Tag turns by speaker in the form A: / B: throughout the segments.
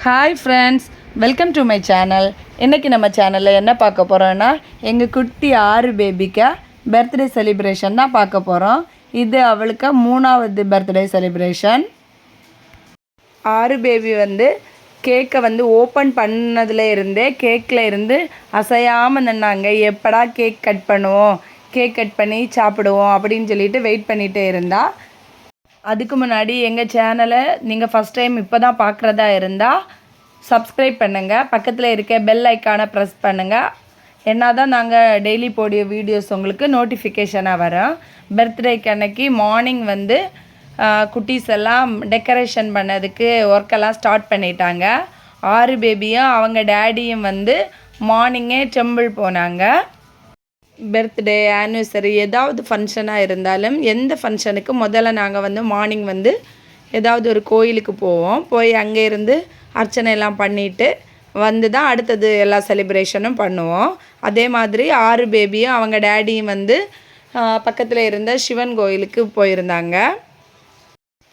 A: Hi friends welcome to my channel இன்றைக்கி நம்ம சேனலில் என்ன பார்க்க போகிறோன்னா எங்கள் குட்டி ஆறு பேபிக்கு பர்த்டே செலிப்ரேஷன் தான் பார்க்க போகிறோம் இது அவளுக்கு மூணாவது பர்த்டே செலிப்ரேஷன் ஆறு பேபி வந்து கேக்கை வந்து ஓப்பன் பண்ணதுல இருந்தே கேக்கில் இருந்து அசையாமல் நின்னாங்க. எப்படா கேக் கட் பண்ணுவோம்? கேக் கட் பண்ணி சாப்பிடுவோம் அப்படின்னு சொல்லிட்டு வெயிட் பண்ணிகிட்டே இருந்தால் அதுக்கு முன்னாடி எங்கள் சேனலை நீங்கள் ஃபஸ்ட் டைம் இப்போ தான் பார்க்குறதா இருந்தால் சப்ஸ்கிரைப் பண்ணுங்கள் பக்கத்தில் இருக்க பெல் ஐக்கானை ப்ரெஸ் பண்ணுங்கள் என்ன தான் நாங்கள் டெய்லி போடிய வீடியோஸ் உங்களுக்கு நோட்டிஃபிகேஷனாக வரும். பர்த்டேக்கு அன்னைக்கு மார்னிங் வந்து குட்டீஸ் எல்லாம் டெக்கரேஷன் பண்ணதுக்கு ஒர்க்கெல்லாம் ஸ்டார்ட் பண்ணிட்டாங்க. ஆறு பேபியும் அவங்க டேடியும் வந்து மார்னிங்கே டெம்பிள் போனாங்க. பர்த்டே ஆனிவர்சரி ஏதாவது ஃபங்க்ஷனாக இருந்தாலும் எந்த ஃபங்க்ஷனுக்கு முதல்ல நாங்கள் வந்து மார்னிங் வந்து ஏதாவது ஒரு கோயிலுக்கு போவோம். போய் அங்கே இருந்து அர்ச்சனை எல்லாம் பண்ணிவிட்டு வந்து தான் அடுத்தது எல்லா செலிப்ரேஷனும் பண்ணுவோம். அதே மாதிரி ஆறு பேபியும் அவங்க டேடியும் வந்து பக்கத்தில் இருந்த சிவன் கோயிலுக்கு போயிருந்தாங்க.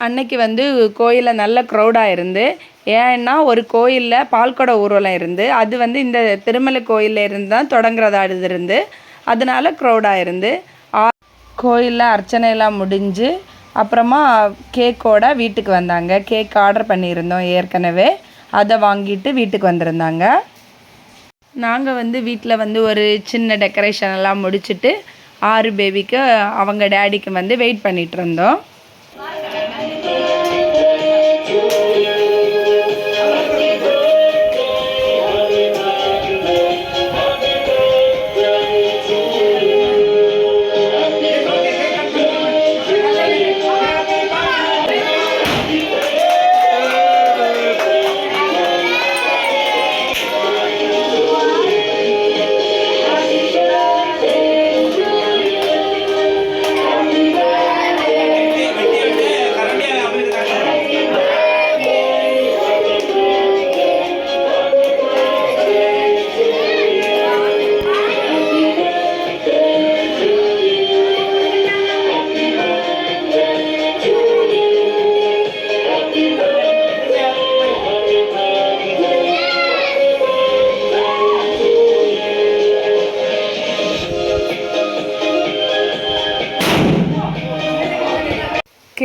A: அன்னைக்கு வந்து கோயிலில் நல்ல க்ரௌடாக இருந்து ஏன்னா ஒரு கோயிலில் பால்கொட ஊர்வலம் இருந்து அது வந்து இந்த திருமலை கோயிலில் இருந்து தான் தொடங்குறதா இருந்து அதனால க்ரௌடாக இருந்து கோயிலில் அர்ச்சனையெல்லாம் முடிஞ்சு அப்புறமா கேக்கோட வீட்டுக்கு வந்தாங்க. கேக் ஆர்டர் பண்ணியிருந்தோம் ஏற்கனவே. அதை வாங்கிட்டு வீட்டுக்கு வந்திருந்தாங்க. நாங்கள் வந்து வீட்டில் வந்து ஒரு சின்ன டெக்கரேஷன் எல்லாம் முடிச்சுட்டு ஆறு பேபிக்கு அவங்க டேடிக்கு வந்து வெயிட் பண்ணிகிட்டு இருந்தோம்.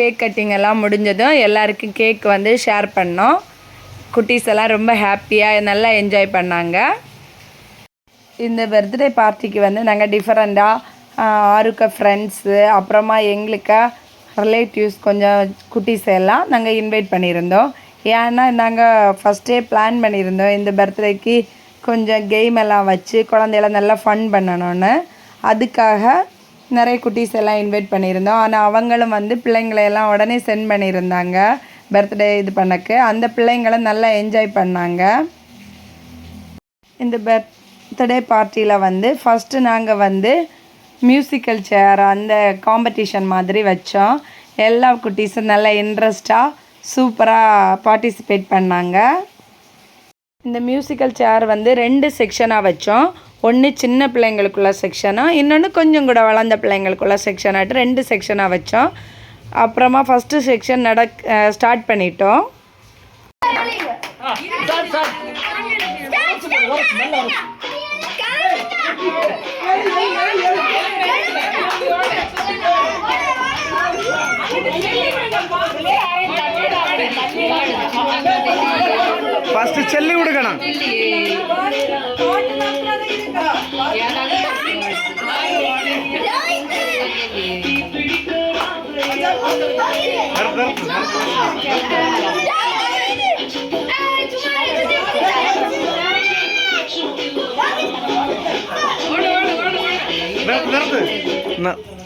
A: கேக் கட்டிங் எல்லாம் முடிஞ்சதும் எல்லாருக்கும் கேக் வந்து ஷேர் பண்ணோம். குட்டீஸ் எல்லாம் ரொம்ப ஹாப்பியாக நல்லா என்ஜாய் பண்ணாங்க. இந்த பர்த்டே பார்ட்டிக்கு வந்து நாங்கள் டிஃப்ரெண்ட்டாக ஆறுக்க ஃப்ரெண்ட்ஸு அப்புறமா எங்களுக்கு ரிலேட்டிவ்ஸ் கொஞ்சம் குட்டீஸ் எல்லாம் நாங்கள் இன்வைட் பண்ணியிருந்தோம். ஏன்னா நாங்கள் ஃபஸ்ட்டே பிளான் பண்ணியிருந்தோம் இந்த பர்த்டேக்கு கொஞ்சம் கேம் எல்லாம் வச்சு குழந்தையெல்லாம் நல்லா ஃபன் பண்ணணும்னு. அதுக்காக நிறைய குட்டீஸ் எல்லாம் இன்வைட் பண்ணியிருந்தோம். ஆனால் அவங்களும் வந்து பிள்ளைங்களையெல்லாம் உடனே சென்ட் பண்ணியிருந்தாங்க பர்த்டே இது பண்ணக்கு. அந்த பிள்ளைங்களும் நல்லா என்ஜாய் பண்ணாங்க. இந்த பர்த்டே பார்ட்டியில் வந்து ஃபஸ்ட்டு நாங்கள் வந்து மியூசிக்கல் சேர் அந்த காம்படிஷன் மாதிரி வச்சோம். எல்லா குட்டீஸும் நல்லா இன்ட்ரெஸ்டாக சூப்பராக பார்ட்டிசிபேட் பண்ணாங்க. இந்த மியூசிக்கல் சேர் வந்து ரெண்டு செக்ஷனாக வச்சோம். ஒன்று சின்ன பிள்ளைங்களுக்குள்ள செக்ஷனாக இன்னொன்று கொஞ்சம் கூட வளர்ந்த பிள்ளைங்களுக்குள்ள செக்ஷனாகிட்டு ரெண்டு செக்ஷனாக வச்சோம். அப்புறமா ஃபஸ்ட்டு செக்ஷன் நட ஸ்டார்ட் பண்ணிட்டோம்.
B: ఫస్ట్ చెల్లి விடுக்கணும். Nerede? Nerede?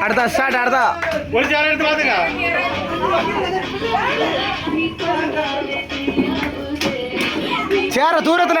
C: அடுத்தா ஸ்டார்ட் அடுத்தா
D: ஒரு சேர் எடுத்து பாத்துக்க
C: சேர தூரத்துல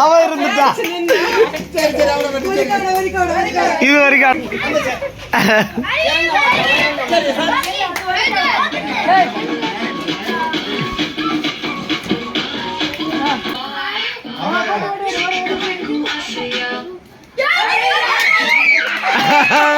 C: அவ இருந்துட்டா
D: இது வரைக்கும் Ha
C: ha ha!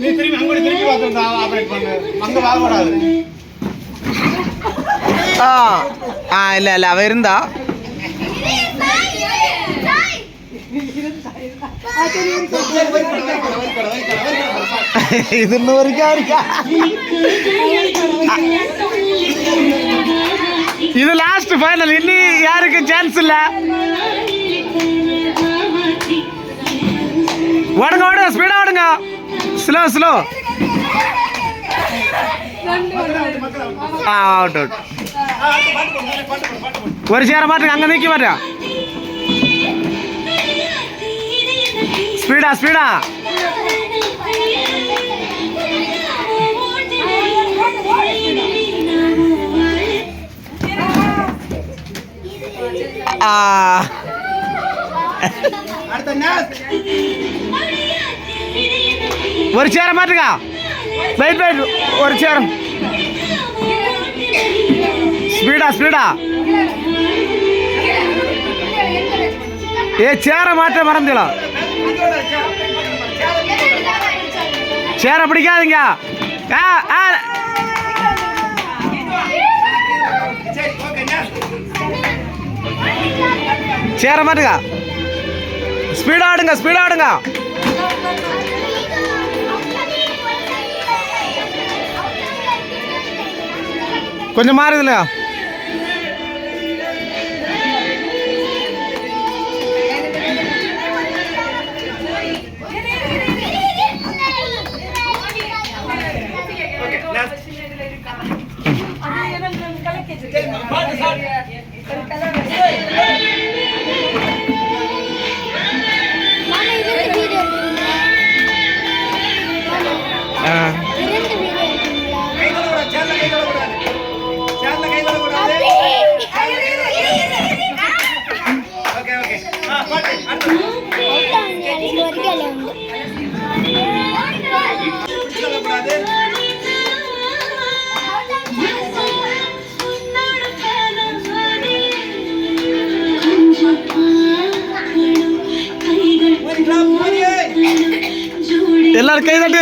D: நீ திரும்பி அங்கோடி திரும்பி பார்த்துருந்தா ஆப்ரேட் பண்ணு.
C: இருந்தா. இது இன்னும் இருக்கா? இருக்கா இது லாஸ்ட் ஃபைனல் இனி யாருக்கும் சான்ஸ் இல்ல? ஓடுங்க ஓடுங்க ஸ்பீடா ஓடுங்க. ஸ்லோ ஸ்லோ ஆ அவுட் அவுட் ஒரு சேர மாட்டுங்க அங்க நிக்க மாட்டா ஸ்பீடா ஸ்பீடா ஒரு சேர மாட்டுங்க வெயிட் வெயிட் ஒரு சேரம் ஸ்பீடா ஸ்பீடா ஏ சேர மாட்ட மறந்துடலாம். சேர பிடிக்காதீங்க. ஆ ஆ.
D: சேர
C: மாட்டுங்க ஸ்பீடா ஆடுங்க ஸ்பீடா ஆடுங்க. கொஞ்சம்
D: மாறுதுல்லையா
C: எல்லாரும் கை தட்டி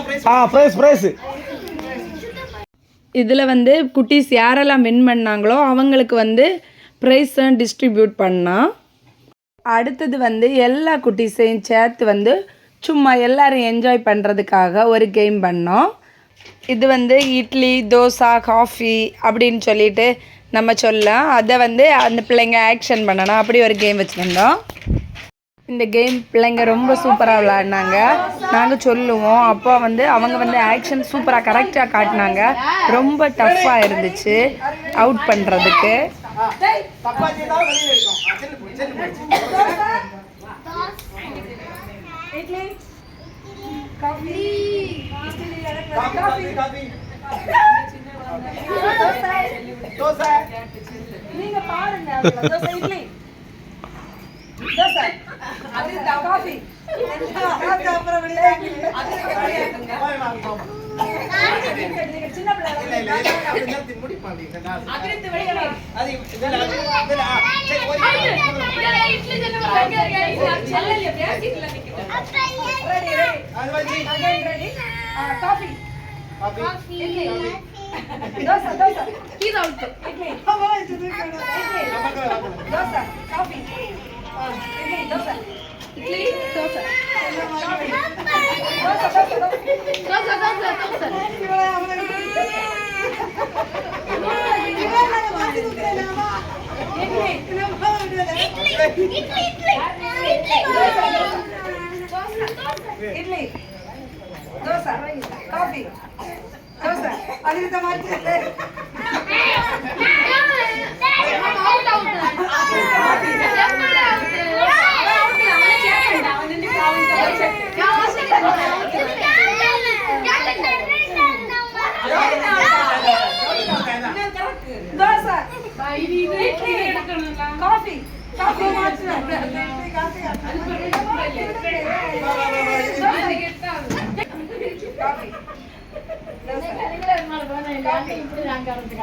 D: பிரைஸ்
C: ஆ ப்ரைஸ் ப்ரைஸ்
A: இதில் வந்து குட்டீஸ் யாரெல்லாம் வின் பண்ணாங்களோ அவங்களுக்கு வந்து ப்ரைஸ் டிஸ்ட்ரிபியூட் பண்ணால் அடுத்தது வந்து எல்லா குட்டீஸையும் சேர்த்து வந்து சும்மா எல்லோரும் என்ஜாய் பண்ணுறதுக்காக ஒரு கேம் பண்ணோம். இது வந்து இட்லி தோசை காஃபி அப்படின்னு சொல்லிட்டு நம்ம சொல்லலாம். அதை வந்து அந்த பிள்ளைங்க ஆக்ஷன் பண்ணணும். அப்படி ஒரு கேம் வச்சுருந்தோம். இந்த கேம் பிள்ளைங்க ரொம்ப சூப்பராக விளாடினாங்க நாங்கள் சொல்லுவோம். அப்போ வந்து அவங்க வந்து ஆக்ஷன் சூப்பராக கரெக்டாக காட்டினாங்க. ரொம்ப டஃப்பாக இருந்துச்சு. அவுட் பண்ணுறதுக்கு
D: தப்பா. செய்தாலும் வெளியில இருக்கும் ஆ, செல்லு போடு, செல்லு போடு. காபி காபி தோசை சின்ன பிள்ளை அப்படி நிறுத்தி முடிப்பாங்க அது இதுல இதுல ஆ, சரி ஓடி அது வந்து காபி
E: இட்லி. தோசை. காஃபி தோசை. இந்த மாதிரி dosa. Idli. Coffee coffee coffee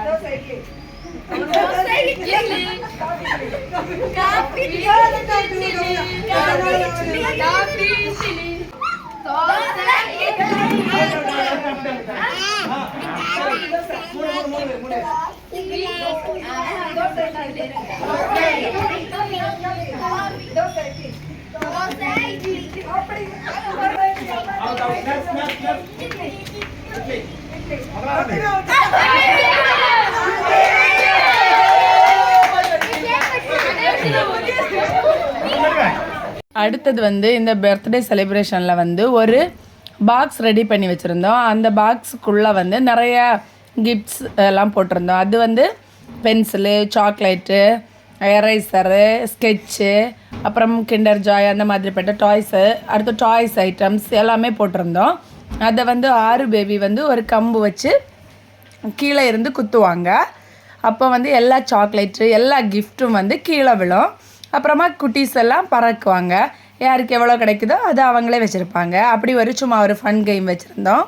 E: dosa idli
A: அடுத்தது வந்து இந்த பர்த்டே செலிப்ரேஷனில் வந்து ஒரு பாக்ஸ் ரெடி பண்ணி வச்சுருந்தோம். அந்த பாக்ஸுக்குள்ளே வந்து நிறைய கிஃப்ட்ஸ் எல்லாம் போட்டிருந்தோம். அது வந்து பென்சிலு சாக்லேட்டு எரேசரு ஸ்கெட்சு அப்புறம் கிண்டர் ஜாய் அந்த மாதிரிப்பட்ட டாய்ஸு அடுத்து டாய்ஸ் ஐட்டம்ஸ் எல்லாமே போட்டிருந்தோம். அதை வந்து ஆறு பேபி வந்து ஒரு கம்பு வச்சு கீழே இருந்து குத்துவாங்க. அப்போ வந்து எல்லா சாக்லேட்டு எல்லா கிஃப்ட்டும் வந்து கீழே விழும். அப்புறமா குட்டீஸ் எல்லாம் பறக்குவாங்க. யாருக்கு எவ்வளோ கிடைக்குதோ அதை அவங்களே வச்சுருப்பாங்க. அப்படி ஒரு சும்மா ஒரு ஃபன் கேம் வச்சுருந்தோம்.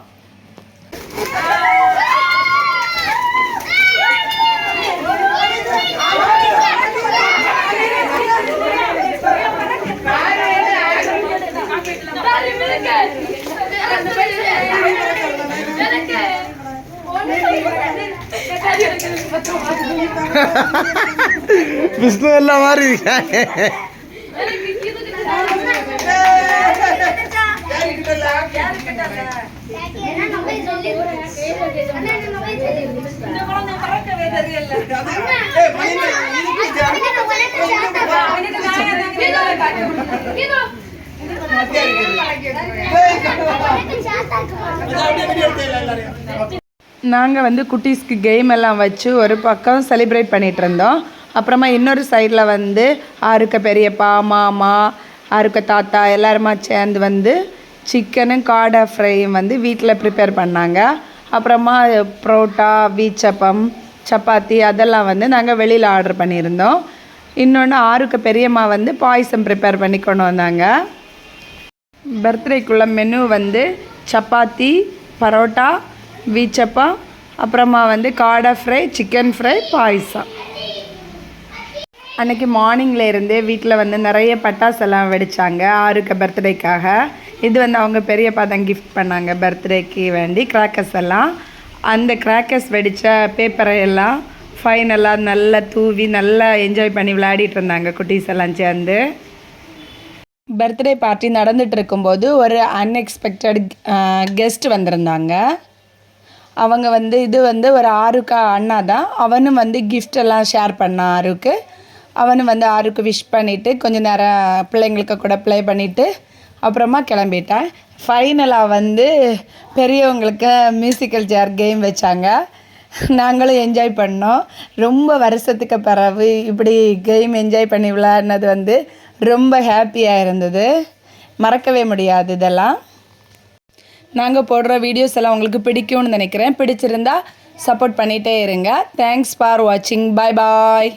C: விஷ்ணு எல்லாம் மாதிரி இருக்காங்க நாங்கள் வந்து குட்டீஸ்க்கு கேம் எல்லாம் வச்சு ஒரு பக்கம் செலிப்ரேட் பண்ணிகிட்டு இருந்தோம். அப்புறமா இன்னொரு சைடில் வந்து ஆறுக்க பெரியப்பா மாமா ஆறுக்க தாத்தா எல்லாருமா சேர்ந்து வந்து சிக்கனும் காடை ஃப்ரையும் வந்து வீட்டில் ப்ரிப்பேர் பண்ணாங்க. அப்புறமா புரோட்டா வீச்சப்பம் சப்பாத்தி அதெல்லாம் வந்து நாங்கள் வெளியில் ஆர்டர் பண்ணியிருந்தோம். இன்னொன்று ஆறுக்க பெரியம்மா வந்து பாயசம் ப்ரிப்பேர் பண்ணி கொண்டு வந்தாங்க. பர்த்டேக்குள்ள மெனு வந்து சப்பாத்தி பரோட்டா வீச்சப்பா அப்புறமா வந்து காடை ஃப்ரை சிக்கன் ஃப்ரை பாயசம். அன்றைக்கி மார்னிங்கில் இருந்தே வீட்டில் வந்து நிறைய பட்டாசெல்லாம் வெடிச்சாங்க ஆறுக்கு பர்த்டேக்காக இது வந்து அவங்க பெரியப்பா தான் கிஃப்ட் பண்ணாங்க பர்த்டேக்கு வேண்டி கிராக்கர்ஸ் எல்லாம்.
A: அந்த கிராக்கர்ஸ் வெடித்த பேப்பரை எல்லாம் ஃபைனலாக நல்லா தூவி நல்லா என்ஜாய் பண்ணி விளையாடிட்டு இருந்தாங்க குட்டீஸ் எல்லாம் சேர்ந்து. பர்த்டே பார்ட்டி நடந்துகிட்ருக்கும்போது ஒரு அன்எக்ஸ்பெக்டட் கெஸ்ட் வந்திருந்தாங்க. அவங்க வந்து இது வந்து ஒரு ஆறுக்கா அண்ணா தான் அவனும் வந்து கிஃப்ட் எல்லாம் ஷேர் பண்ணான் ஆறுக்கு. அவனும் வந்து ஆறுக்கு விஷ் பண்ணிவிட்டு கொஞ்சம் நேரம் பிள்ளைங்களுக்கு கூட ப்ளே பண்ணிவிட்டு அப்புறமா கிளம்பிட்டேன். ஃபைனலாக வந்து பெரியவங்களுக்கு மியூசிக்கல் சேர் கேம் வச்சாங்க. நாங்களும் என்ஜாய் பண்ணோம். ரொம்ப வருஷத்துக்கு பிறகு இப்படி கேம் என்ஜாய் பண்ணி விளையாடினது வந்து ரொம்ப ஹாப்பியாக இருந்தது. மறக்கவே முடியாது இதெல்லாம். நாங்கள் போடுற வீடியோஸ் எல்லாம் உங்களுக்கு பிடிக்கும்னு நினைக்கிறேன். பிடிச்சிருந்தா சப்போர்ட் பண்ணிகிட்டே இருங்க. தேங்க்ஸ் ஃபார் வாட்சிங் பாய் பாய்